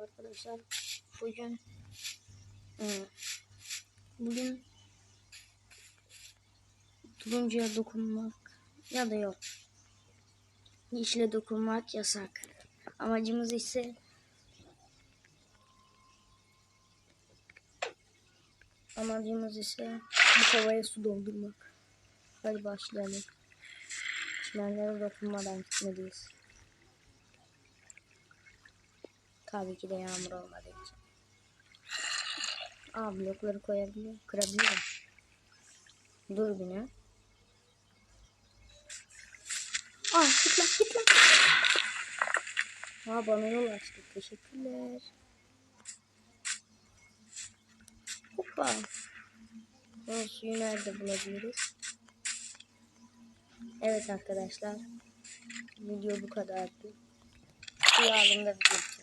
Merhaba arkadaşlar. Bugün hmm, bugün turuncuya dokunmak ya da yok. Yeşile dokunmak yasak. Amacımız ise amacımız ise bu kovaya su doldurmak. Hadi başlayalım. Çimenlere dokunmadan gitmeliyiz. Tabii ki de yağmur olmadığı için. Aa blokları koyabiliyor. Kırabiliyorum. Dur bir ne? Aa git lan git lan. Aa bana yol açtı. Teşekkürler. Hoppa. O suyu nerede bulabiliriz? Evet arkadaşlar. Video bu kadardı. Suyu aldığımda video